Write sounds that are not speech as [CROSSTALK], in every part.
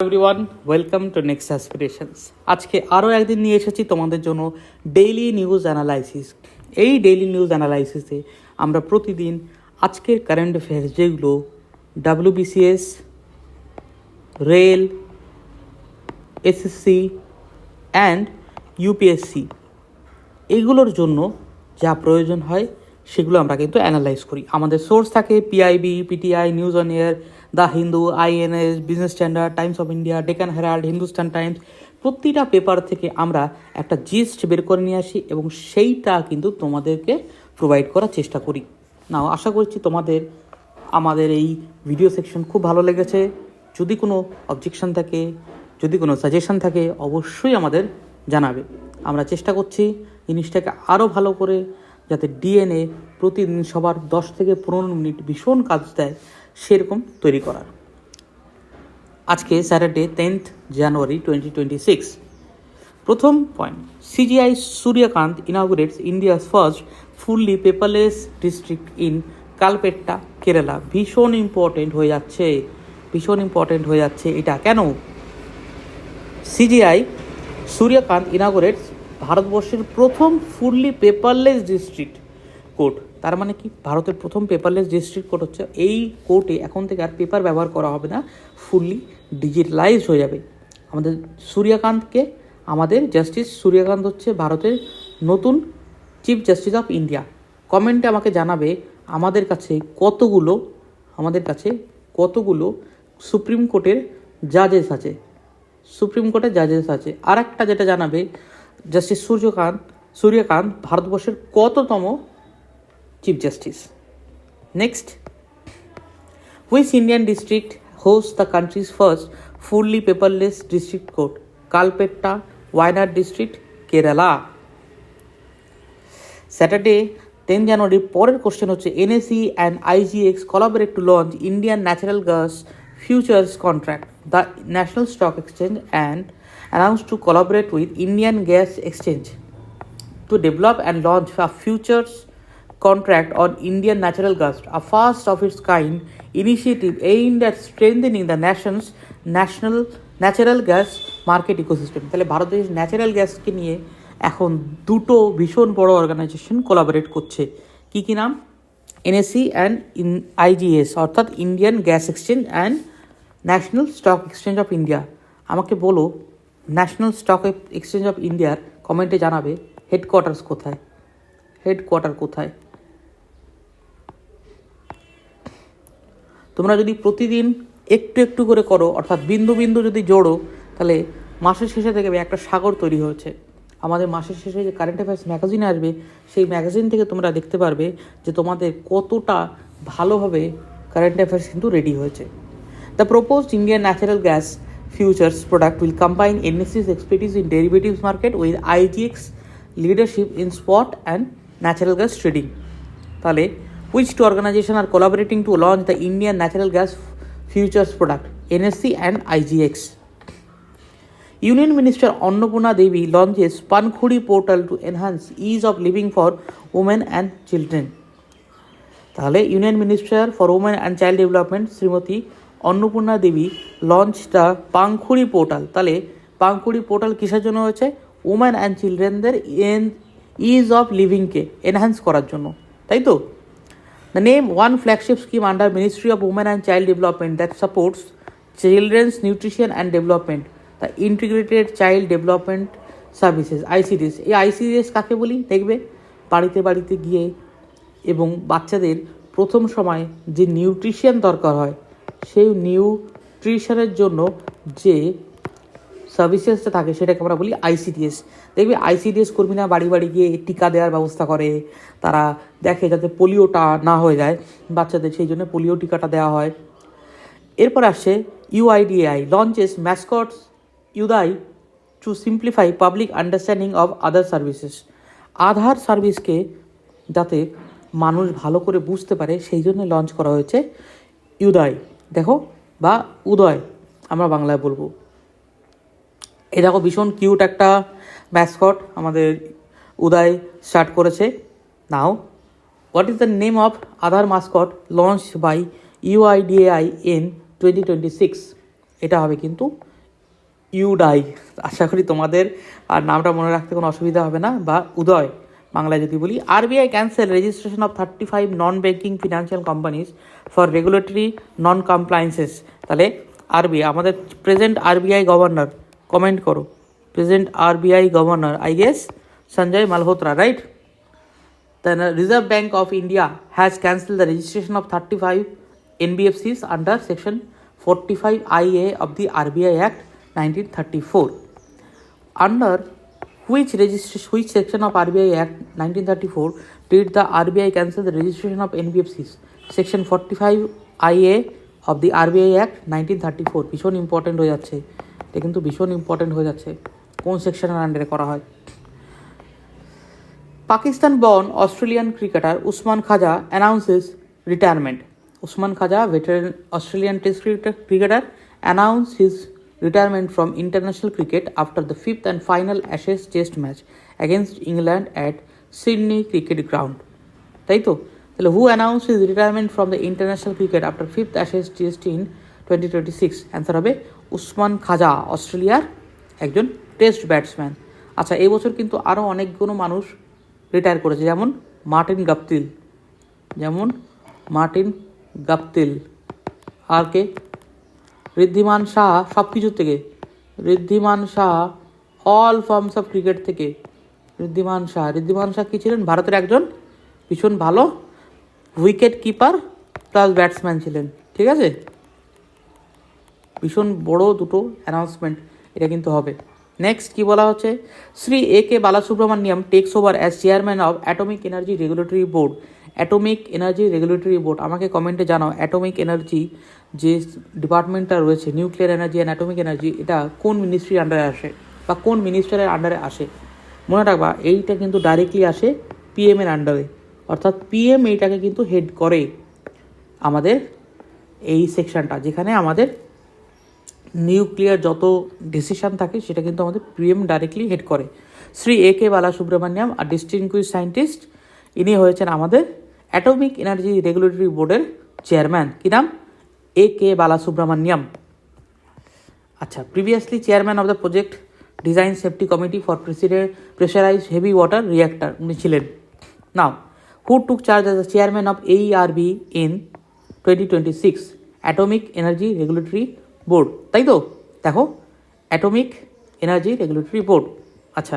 Everyone welcome to next aspirations আজকে আরও একদিন নিয়ে এসেছি তোমাদের জন্য ডেইলি নিউজ অ্যানালাইসিস এই ডেইলি নিউজ অ্যানালাইসিসে আমরা প্রতিদিন আজকের কারেন্ট অ্যাফেয়ার্স যেগুলো WBCS rail SSC and UPSC এগুলোর জন্য যা প্রয়োজন হয় সেগুলো আমরা কিন্তু অ্যানালাইজ করি। আমাদের সোর্স থাকে PIB PTI news on air the Hindu INS business standard times of India Deccan herald Hindustan times প্রতিটা পেপার থেকে আমরা একটা জিস্ট বের করে নিয়ে আসি এবং সেইটা কিন্তু তোমাদেরকে প্রোভাইড করার চেষ্টা করি। নাও আশা করছি তোমাদের, আমাদের এই ভিডিও সেকশন খুব ভালো লেগেছে। যদি কোনো অবজেকশন থাকে, যদি কোনো সাজেশন থাকে, অবশ্যই আমাদের জানাবে। আমরা চেষ্টা করছি জিনিসটাকে আরও ভালো করে যাতে ডিএনএ প্রতিদিন সবার দশ থেকে পনেরো মিনিট ভীষণ কাজ দেয়, সেরকম তৈরি করার। আজকে Saturday tenth January twenty twenty six প্রথম point, CJI Suryakant inaugurates India's first fully paperless district in Kalpetta, Kerala. ভীষণ ইম্পর্টেন্ট হয়ে যাচ্ছে, ভীষণ ইম্পর্টেন্ট হয়ে যাচ্ছে এটা। কেন? সিজিআই সূর্যকান্ত ইনাগোরেটস ভারতবর্ষের প্রথম ফুললি পেপারলেস ডিস্ট্রিক্ট কোর্ট তার মানে কি? ভারতের প্রথম পেপারলেস ডিস্ট্রিক্ট কোর্ট হচ্ছে, এই কোর্টে এখন থেকে আর পেপার ব্যবহার করা হবে না। ফুললি ডিজিটালাইজ হয়ে যাবে। আমাদের সূর্যকান্তকে, আমাদের জাস্টিস সূর্যকান্ত হচ্ছে ভারতের নতুন চিফ জাস্টিস অফ ইন্ডিয়া কমেন্টে আমাকে জানাবে, আমাদের কাছে কতগুলো, আমাদের কাছে কতগুলো সুপ্রিম কোর্টের জাজেস আছে। সুপ্রিম কোর্টের জাজেস আছে। আর একটা যেটা জানাবে জাস্টিস সূর্যকান্ত সূর্যকান্ত ভারতবর্ষের কততম chief justice next which Indian district host the country's first fully paperless district court Kalpetta Wayanad district Kerala Saturday ten জানুয়ারির পরের কোশ্চেন হচ্ছে NAC and IGX collaborate to launch Indian natural gas futures contract the national stock exchange and announce to collaborate with Indian gas exchange to develop and launch a futures contract on Indian natural gas, a first of its kind initiative aimed at strengthening the nation's national natural gas market ecosystem. তাহলে ভারতের natural গ্যাসকে নিয়ে এখন দুটো ভীষণ বড় organisation collaborate করছে কি কি নাম এনএসসি অ্যান্ড ইন আইজিএস অর্থাৎ Indian gas exchange and national stock exchange of India আমাকে বলো ন্যাশনাল স্টক এক্সচেঞ্জ অফ ইন্ডিয়ার কমেন্টে জানাবে হেডকোয়ার্টার্স কোথায়? হেডকোয়ার্টার কোথায়? তোমরা যদি প্রতিদিন একটু একটু করে করো, অর্থাৎ বিন্দু বিন্দু যদি জোড়ো, তাহলে মাসের শেষে দেখবে একটা সাগর তৈরি হয়েছে। আমাদের মাসের শেষে যে কারেন্ট অ্যাফেয়ার্স ম্যাগাজিন আসবে, সেই ম্যাগাজিন থেকে তোমরা দেখতে পারবে যে তোমাদের কতটা ভালোভাবে কারেন্ট অ্যাফেয়ার্স কিন্তু রেডি হয়েছে। The proposed Indian natural gas futures product will combine NSE's expertise in derivatives market with IGX leadership in spot and natural gas trading. তাহলে which two organizations are collaborating to launch the Indian natural gas futures product NSC and IGX. Union Minister Annapurna Devi launches Pankhuri portal to enhance ease of living for women and children. তাহলে union minister for women and child development Shrimati Annapurna Devi launch the Pankhudi portal তাহলে Pankhudi portal কিসের জন্য হয়েছে? Women and চিলড্রেনদের N ease of লিভিংকে enhance করার জন্য। তাই তো? The name one flagship scheme under ministry of women and child development that supports children's nutrition and development the integrated child development services ICDS এই আইসিডিএস কাকে বলি? দেখবে? বাড়িতে বাড়িতে গিয়ে এবং বাচ্চাদের প্রথম সময় যে নিউট্রিশন দরকার হয় সেই নিউট্রিশনের জন্য যে সার্ভিসেসটা থাকে সেটাকে আমরা বলি আইসিডিএস দেখবে আইসিডিএস কর্মীরা বাড়ি বাড়ি গিয়ে টিকা দেওয়ার ব্যবস্থা করে, তারা দেখে যাতে পোলিওটা না হয়ে যায়, বাচ্চাদের সেই জন্য পোলিও টিকাটা দেওয়া হয়। এরপর আসছে UIDAI launches mascots Udai to simplify public understanding of Aadhaar services Aadhaar সার্ভিসকে যাতে মানুষ ভালো করে বুঝতে পারে, সেই জন্য লঞ্চ করা হয়েছে ইউদয় দেখো, বা উদয়, আমরা বাংলায় বলব। এই দেখো, ভীষণ কিউট একটা ম্যাসকট আমাদের উদয় স্টার্ট করেছে। Now what is the name of Aadhaar mascot launch by UIDAI in twenty twenty six এটা হবে কিন্তু ইউডাই আশা করি তোমাদের আর নামটা মনে রাখতে কোনো অসুবিধা হবে না, বা উদয়। বাংলায় যদি বলি RBI cancel registration of thirty five non banking financial companies for regulatory non compliances তাহলে আরবিআই আমাদের প্রেজেন্ট আরবিআই গভর্নর কমেন্ট করো present RBI governor I guess Sanjay Malhotra right then reserve bank of India The Reserve Bank of India has cancelled the registration of 35 NBFCs under 45 IA of the RBI Act 1934. Under which registration which section of R RBI act nineteen thirty four did the RBI cancel the registration of N NBFCs section forty five I A of the RBI act nineteen thirty four ভীষণ important হয়ে যাচ্ছে। এটা কিন্তু ভীষণ important হয়ে যাচ্ছে। কোন সেকশনের আন্ডারে করা হয়? Pakistan born Australian cricketer Usman Khawaja announces retirement Usman Khawaja veteran Australian test cricketer announce his retirement from international cricket after the fifth and final Ashes Test match against England at Sydney Cricket Ground. তাই তো? তাহলে who announce his retirement from the international cricket after fifth Ashes test in twenty twenty six answer হবে উসমান খাজা, অস্ট্রেলিয়ার একজন test batsman আচ্ছা এই বছর কিন্তু আরও অনেকগুলো মানুষ রিটায়ার করেছে। যেমন মার্টিন গাপতিল, যেমন মার্টিন গাপতিল। আর কে? ঋদ্ধিমান শাহ সব কিছুর থেকে। Wriddhiman Saha all forms of cricket থেকে। ঋদ্ধিমান শাহ ঋদ্ধিমান শাহ কী ছিলেন? ভারতের একজন ভীষণ ভালো উইকেট কিপার প্লাস ব্যাটসম্যান ছিলেন, ঠিক আছে? ভীষণ বড় দুটো অ্যানাউন্সমেন্ট এটা কিন্তু হবে। নেক্সট কি বলা হচ্ছে? Shri A K Balasubramaniam takes over as chairman of atomic energy regulatory board atomic energy regulatory board আমাকে কমেন্টে জানাও অ্যাটমিক এনার্জি যে ডিপার্টমেন্টটা রয়েছে nuclear energy and atomic energy এটা কোন মিনিস্ট্রির আন্ডারে আসে বা কোন মিনিস্টারের আন্ডারে আসে? মনে রাখবা, এইটা কিন্তু ডাইরেক্টলি আসে পিএম এর আন্ডারে অর্থাৎ পিএম এইটাকে কিন্তু হেড করে আমাদের এই সেকশনটা যেখানে আমাদের নিউক্লিয়ার যত ডিসিশন থাকে, সেটা কিন্তু আমাদের পিএম ডাইরেক্টলি হেড করে। শ্রী এ কে বালাসুব্রমণিয়াম আর ডিস্টিংগুইশ সায়েন্টিস্ট ইনি হয়েছেন আমাদের অ্যাটমিক এনার্জি রেগুলেটরি বোর্ডের চেয়ারম্যান কী নাম? এ কে বালাসুব্রমণিয়াম আচ্ছা previously chairman of the project design safety committee for pressurise heavy water reactor উনি ছিলেন। Now who took charge as the chairman of AERB in twenty twenty six atomic energy regulatory board তাই তো? দেখো atomic energy regulatory board আচ্ছা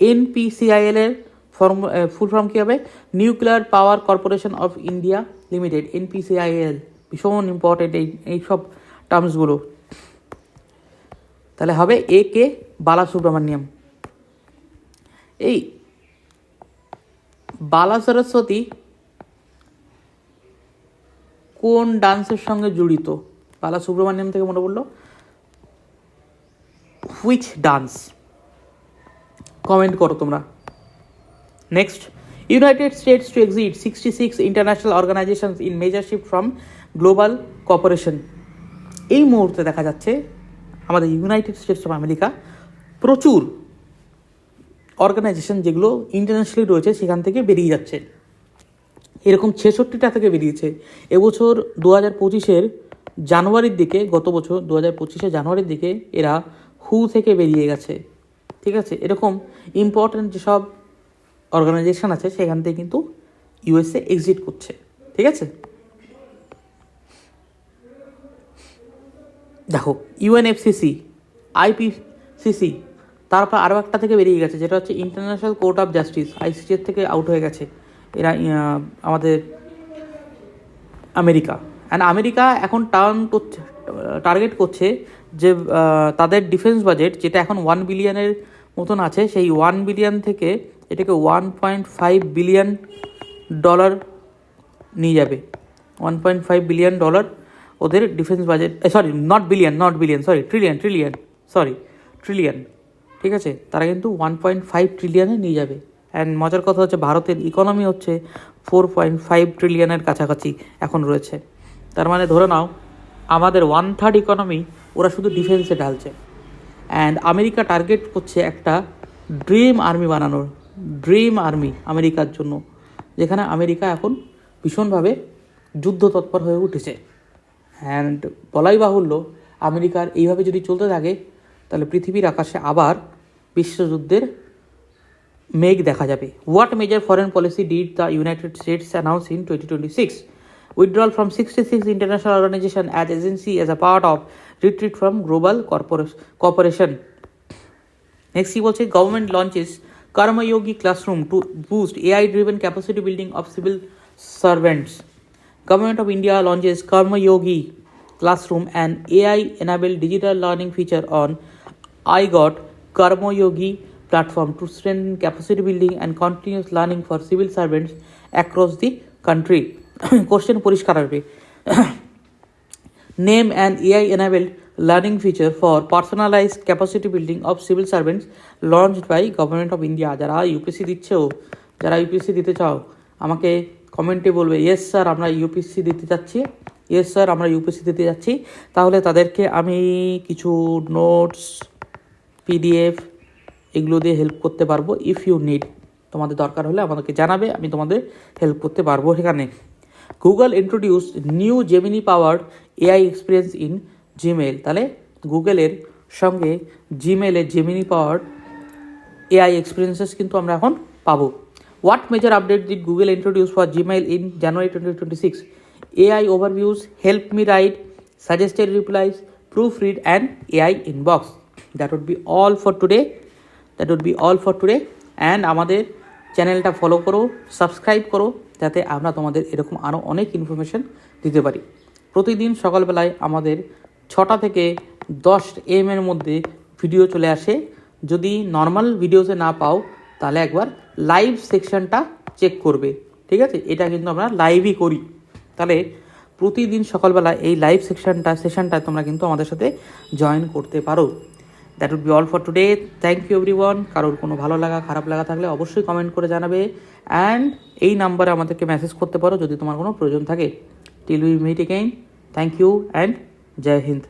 NPCIL এর form full form কী হবে? Nuclear power corporation of India limited NPCIL ভীষণ important এই এইসব টার্মসগুলো তাহলে হবে এ কে বালাসুব্রমণিয়াম। এই বালা সরস্বতী কোন ডান্সের সঙ্গে জড়িত? বালা সুব্রমণিয়াম থেকে মনে পড়ল? হুইচ ডান্স কমেন্ট করো তোমরা। United States to exit sixty six international organization in membership from global corporation এই মুহূর্তে দেখা যাচ্ছে আমাদের ইউনাইটেড স্টেটস অফ আমেরিকা প্রচুর অর্গানাইজেশন যেগুলো ইন্টারন্যাশনালি রয়েছে সেখান থেকে বেরিয়ে যাচ্ছে। এরকম ছেষট্টিটা থেকে বেরিয়েছে। এবছর দু হাজার পঁচিশের জানুয়ারির দিকে, গত বছর দু হাজার পঁচিশে জানুয়ারির দিকে এরা হু থেকে বেরিয়ে গেছে। ঠিক আছে? এরকম ইম্পর্ট্যান্ট যেসব অর্গানাইজেশন আছে, সেখান থেকে কিন্তু ইউএসএ এক্সিট করছে, ঠিক আছে? দেখো ইউএনএফসিসি আইপিসিসি তারপর আরও একটা থেকে বেরিয়ে গেছে, যেটা হচ্ছে ইন্টারন্যাশনাল কোর্ট অফ জাস্টিস আইসিসির থেকে আউট হয়ে গেছে, এরা আমাদের আমেরিকা। অ্যান্ড আমেরিকা এখন টার্ন করছে টার্গেট করছে যে তাদের ডিফেন্স বাজেট যেটা এখন ওয়ান বিলিয়নের মতন আছে, সেই ওয়ান বিলিয়ন থেকে এটাকে one point five billion dollar নিয়ে যাবে। One point five billion dollar ওদের defence budget sorry not billion not billion sorry trillion trillion sorry trillion ঠিক আছে? তারা কিন্তু ওয়ান পয়েন্ট ফাইভ ট্রিলিয়নে নিয়ে যাবে। অ্যান্ড মজার কথা হচ্ছে ভারতের ইকোনমি হচ্ছে ফোর পয়েন্ট ফাইভ ট্রিলিয়নের কাছাকাছি এখন রয়েছে। তার মানে ধরে নাও, আমাদের ওয়ান থার্ড ইকোনমি ওরা শুধু ডিফেন্সে ঢালছে। অ্যান্ড আমেরিকা টার্গেট করছে একটা ড্রিম আর্মি বানানোর। ড্রিম আর্মি আমেরিকার জন্য যেখানে আমেরিকা এখন ভীষণভাবে যুদ্ধ তৎপর হয়ে উঠেছে। অ্যান্ড বলাই বাহুল্য আমেরিকার এইভাবে যদি চলতে থাকে তাহলে পৃথিবীর আকাশে আবার বিশ্বযুদ্ধের মেঘ দেখা যাবে। What major foreign policy did the United States announce in twenty twenty six withdrawal from sixty six international organization as agency as a part of retreat from global corporation Next, he also government launches Karma Yogi Classroom to boost AI driven capacity building of civil servants. Government of India launches Karma Yogi Classroom, an AI enabled digital learning feature on iGot Karma Yogi platform to strengthen capacity building and continuous learning for civil servants across the country. [COUGHS] Question Purishkararbe. [COUGHS] Name an AI enabled learning feature for personalized capacity building of civil servants launched by Government of India. যারা UPSC দিচ্ছেও যারা UPSC দিতে চাও, আমাকে কমেন্টে বলবে yes sir আমরা UPC দিতে যাচ্ছি। ইয়েস স্যার আমরা ইউপিসি দিতে যাচ্ছি। তাহলে তাদেরকে আমি কিছু নোটস পিডিএফ এগুলো দিয়ে হেল্প করতে পারব। ইফ ইউ নিড তোমাদের দরকার হলে আমাদেরকে জানাবে, আমি তোমাদের হেল্প করতে পারব সেখানে Google introduce new Gemini powered AI experience in Gmail তাহলে গুগলের সঙ্গে জিমেলে জেমিনি পাওয়ার এআই এক্সপিরিয়েন্সেস কিন্তু আমরা এখন পাবো। What major update did Google introduce for Gmail in January twenty twenty six AI overviews help me write suggested replies proof read and AI inbox that would be all for today that would be all for today and আমাদের চ্যানেলটা follow করো subscribe করো, যাতে আমরা তোমাদের এরকম আরও অনেক ইনফরমেশন দিতে পারি। প্রতিদিন সকালবেলায় আমাদের ছটা থেকে দশ এম এর মধ্যে ভিডিও চলে আসে। যদি নর্মাল ভিডিওসে না পাও, তাহলে একবার লাইভ সেকশনটা চেক করবে। ঠিক আছে? এটা কিন্তু আমরা লাইভই করি। তাহলে প্রতিদিন সকালবেলা এই লাইভ সেকশনটা সেশনটা তোমরা কিন্তু আমাদের সাথে জয়েন করতে পারো। That would be all for today thank you everyone কারোর কোনো ভালো লাগা, খারাপ লাগা থাকলে অবশ্যই কমেন্ট করে জানাবে। অ্যান্ড এই নাম্বারে আমাদেরকে মেসেজ করতে পারো যদি তোমার কোনো প্রয়োজন থাকে। Till we meet again thank you and Jai Hind